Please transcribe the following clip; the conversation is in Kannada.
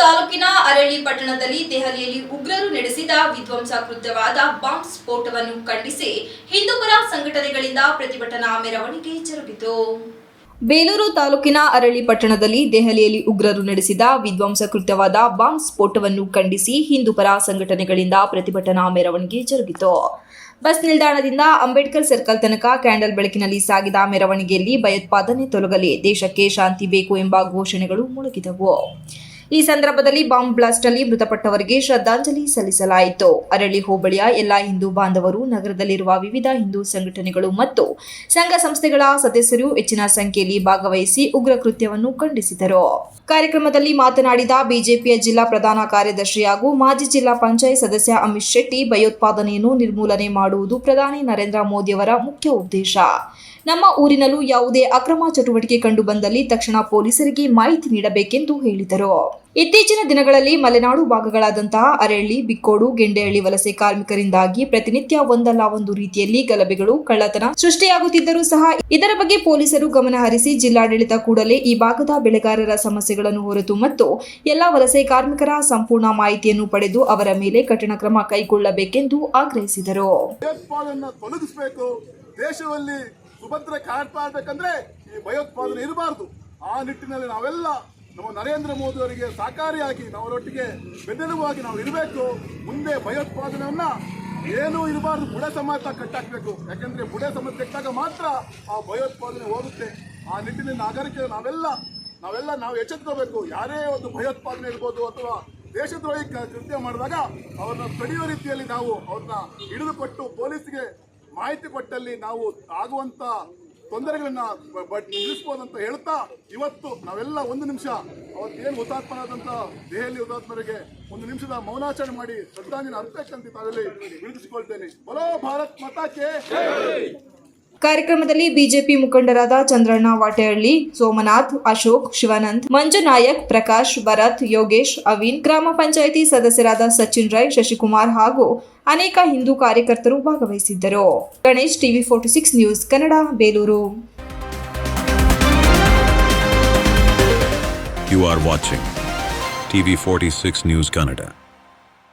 ತಾಲೂಕಿನ ಅರಳಿ ಪಟ್ಟಣದಲ್ಲಿ ದೆಹಲಿಯಲ್ಲಿ ಉಗ್ರರು ನಡೆಸಿದ ವಿಧ್ವಂಸ ಕೃತ್ಯವಾದ ಬಾಂಬ್ ಸ್ಫೋಟವನ್ನು ಖಂಡಿಸಿ ಹಿಂದೂಪರ ಸಂಘಟನೆಗಳಿಂದ ಪ್ರತಿಭಟನಾ ಮೆರವಣಿಗೆ ಜರುಗಿತು. ಬೇಲೂರು ತಾಲೂಕಿನ ಅರಳಿ ಪಟ್ಟಣದಲ್ಲಿ ದೆಹಲಿಯಲ್ಲಿ ಉಗ್ರರು ನಡೆಸಿದ ವಿಧ್ವಂಸ ಕೃತ್ಯವಾದ ಬಾಂಬ್ ಸ್ಫೋಟವನ್ನು ಖಂಡಿಸಿ ಹಿಂದೂಪರ ಸಂಘಟನೆಗಳಿಂದ ಪ್ರತಿಭಟನಾ ಮೆರವಣಿಗೆ ಜರುಗಿತು. ಬಸ್ ನಿಲ್ದಾಣದಿಂದ ಅಂಬೇಡ್ಕರ್ ಸರ್ಕಲ್ ತನಕ ಕ್ಯಾಂಡಲ್ ಬೆಳಕಿನಲ್ಲಿ ಸಾಗಿದ ಮೆರವಣಿಗೆಯಲ್ಲಿ ಭಯೋತ್ಪಾದನೆ ತೊಲಗಲಿ, ದೇಶಕ್ಕೆ ಶಾಂತಿ ಬೇಕು ಎಂಬ ಘೋಷಣೆಗಳು ಮುಳುಗಿದವು. ಈ ಸಂದರ್ಭದಲ್ಲಿ ಬಾಂಬ್ ಬ್ಲಾಸ್ಟ್ನಲ್ಲಿ ಮೃತಪಟ್ಟವರಿಗೆ ಶ್ರದ್ಧಾಂಜಲಿ ಸಲ್ಲಿಸಲಾಯಿತು. ಅರಳಿ ಹೋಬಳಿಯ ಎಲ್ಲಾ ಹಿಂದೂ ಬಾಂಧವರು ನಗರದಲ್ಲಿರುವ ವಿವಿಧ ಹಿಂದೂ ಸಂಘಟನೆಗಳು ಮತ್ತು ಸಂಘ ಸಂಸ್ಥೆಗಳ ಸದಸ್ಯರು ಹೆಚ್ಚಿನ ಸಂಖ್ಯೆಯಲ್ಲಿ ಭಾಗವಹಿಸಿ ಉಗ್ರ ಕೃತ್ಯವನ್ನು ಖಂಡಿಸಿದರು. ಕಾರ್ಯಕ್ರಮದಲ್ಲಿ ಮಾತನಾಡಿದ ಬಿಜೆಪಿಯ ಜಿಲ್ಲಾ ಪ್ರಧಾನ ಕಾರ್ಯದರ್ಶಿ ಹಾಗೂ ಮಾಜಿ ಜಿಲ್ಲಾ ಪಂಚಾಯತ್ ಸದಸ್ಯ ಅಮಿತ್ ಶೆಟ್ಟಿ, ಭಯೋತ್ಪಾದನೆಯನ್ನು ನಿರ್ಮೂಲನೆ ಮಾಡುವುದು ಪ್ರಧಾನಿ ನರೇಂದ್ರ ಮೋದಿಯವರ ಮುಖ್ಯ ಉದ್ದೇಶ. ನಮ್ಮ ಊರಿನಲ್ಲೂ ಯಾವುದೇ ಅಕ್ರಮ ಚಟುವಟಿಕೆ ಕಂಡುಬಂದಲ್ಲಿ ತಕ್ಷಣ ಪೊಲೀಸರಿಗೆ ಮಾಹಿತಿ ನೀಡಬೇಕೆಂದು ಹೇಳಿದರು. ಇತ್ತೀಚಿನ ದಿನಗಳಲ್ಲಿ ಮಲೆನಾಡು ಭಾಗಗಳಾದಂತಹ ಅರಳ್ಳಿ, ಬಿಕ್ಕೋಡು, ಗೆಂಡೆಹಳ್ಳಿ ವಲಸೆ ಕಾರ್ಮಿಕರಿಂದಾಗಿ ಪ್ರತಿನಿತ್ಯ ಒಂದಲ್ಲ ಒಂದು ರೀತಿಯಲ್ಲಿ ಗಲಭೆಗಳು, ಕಳ್ಳತನ ಸೃಷ್ಟಿಯಾಗುತ್ತಿದ್ದರೂ ಸಹ ಇದರ ಬಗ್ಗೆ ಪೊಲೀಸರು ಗಮನ ಹರಿಸಿ ಜಿಲ್ಲಾಡಳಿತ ಕೂಡಲೇ ಈ ಭಾಗದ ಬೆಳೆಗಾರರ ಸಮಸ್ಯೆಗಳನ್ನು ಹೊರತು ಮತ್ತು ಎಲ್ಲ ವಲಸೆ ಕಾರ್ಮಿಕರ ಸಂಪೂರ್ಣ ಮಾಹಿತಿಯನ್ನು ಪಡೆದು ಅವರ ಮೇಲೆ ಕಠಿಣ ಕ್ರಮ ಕೈಗೊಳ್ಳಬೇಕೆಂದು ಆಗ್ರಹಿಸಿದರು. ಸುಭದ್ರ ಈ ಭಯೋತ್ಪಾದನೆ ಇರಬಾರದು. ಆ ನಿಟ್ಟಿನಲ್ಲಿ ನಾವೆಲ್ಲ ನಮ್ಮ ನರೇಂದ್ರ ಮೋದಿ ಅವರಿಗೆ ಸಹಕಾರಿಯಾಗಿ ನಾವರೊಟ್ಟಿಗೆ ಬೆನ್ನೆಲುಬಾಗಿ ನಾವು ಇರಬೇಕು. ಮುಂದೆ ಭಯೋತ್ಪಾದನೆಯನ್ನ ಏನೂ ಇರಬಾರ್ದು. ಬುಡ ಸಮಾಜ ಕಟ್ಟಾಕಬೇಕು. ಯಾಕಂದ್ರೆ ಬುಡೆ ಸಮಾಜ ಕಟ್ಟಾಗ ಮಾತ್ರ ಆ ಭಯೋತ್ಪಾದನೆ ಹೋಗುತ್ತೆ. ಆ ನಿಟ್ಟಿನ ನಾಗರಿಕ ನಾವೆಲ್ಲ ನಾವೆಲ್ಲ ನಾವು ಎಚ್ಚೆತ್ಕೋಬೇಕು ಯಾರೇ ಒಂದು ಭಯೋತ್ಪಾದನೆ ಇರ್ಬೋದು ಅಥವಾ ದೇಶದ್ರೋಹಿ ಕೃತ್ಯ ಮಾಡಿದಾಗ ಅವ್ರನ್ನ ತಡೆಯುವ ರೀತಿಯಲ್ಲಿ ನಾವು ಅವ್ರನ್ನ ಹಿಡಿದುಕೊಟ್ಟು ಪೊಲೀಸ್ಗೆ ಮಾಹಿತಿ ಕೊಟ್ಟಲ್ಲಿ ನಾವು ಆಗುವಂತ ತೊಂದರೆಗಳನ್ನ ನಿಲ್ಲಿಸ್ಬೋದಂತ ಹೇಳ್ತಾ ಇವತ್ತು ನಾವೆಲ್ಲ ಒಂದು ನಿಮಿಷ ಅವತ್ತೇನು ಹುತಾತ್ಮರಾದಂತ ದೆಹಲಿ ಹುತಾತ್ಮರಿಗೆ ಒಂದು ನಿಮಿಷದ ಮೌನಾಚರಣೆ ಮಾಡಿ ಶ್ರದ್ಧಾಂಜಲಿ ಅರ್ಪಬೇಕಂತ ತಾವೆಲ್ಲಿ ವಿನಂತಿಸಿಕೊಳ್ತೇನೆ ಬಲೋ ಭಾರತ್ ಮಾತಾಕ್ಕೆ. ಕಾರ್ಯಕ್ರಮದಲ್ಲಿ ಬಿಜೆಪಿ ಮುಖಂಡರಾದ ಚಂದ್ರಣ್ಣ ವಾಟೆಹಳ್ಳಿ, ಸೋಮನಾಥ್, ಅಶೋಕ್, ಶಿವಾನಂದ್ ಮಂಜುನಾಯಕ್ ಪ್ರಕಾಶ್, ಭರತ್, ಯೋಗೇಶ್, ಅವಿನ್, ಗ್ರಾಮ ಪಂಚಾಯಿತಿ ಸದಸ್ಯರಾದ ಸಚಿನ್ ರೈ, ಶಶಿಕುಮಾರ್ ಹಾಗೂ ಅನೇಕ ಹಿಂದೂ ಕಾರ್ಯಕರ್ತರು ಭಾಗವಹಿಸಿದ್ದರು Ganesh TV forty six news Kannada, Belur You are watching TV46 news Canada.